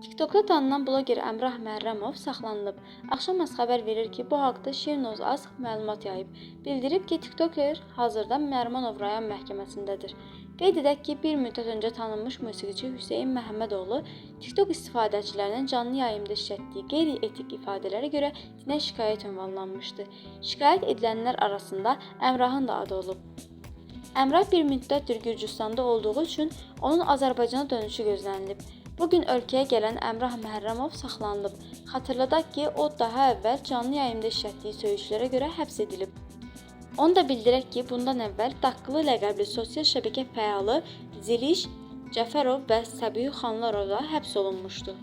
TikTokda tanınan bloger Əmrah Məhərrəmov saxlanılıb. Axşamaz xəbər verir ki, bu haqda Şirnoz Az məlumat yayıb. Bildirib ki, TikToker hazırda Nərimanov rayon məhkəməsindədir. Qeyd edək ki, bir müddət öncə tanınmış musiqiçi Hüseyn Məhəmmədoğlu TikTok istifadəçilərinin canlı yayımda işlətdiyi qeyri-etik ifadələrə görə cinayət şikayət ünvanlanmışdı. Şikayət edilənlər arasında Əmrahın da adı olub. Əmrah bir müddətdir Gürcüstanda olduğu üçün onun Azərbaycana dönüşü gözlənilib. Bu gün ölkəyə gələn Əmrah Məhərrəmov saxlanılıb. Xatırladaq ki, o daha əvvəl canlı yayımda işlətdiyi söyüşlərə görə həbs edilib. Onu da bildirək ki, bundan əvvəl Daqqılı ləqəbli sosial şəbəkə fəalı Zeliş Cəfərov və Səbihi Xanlarov da həbs olunmuşdu.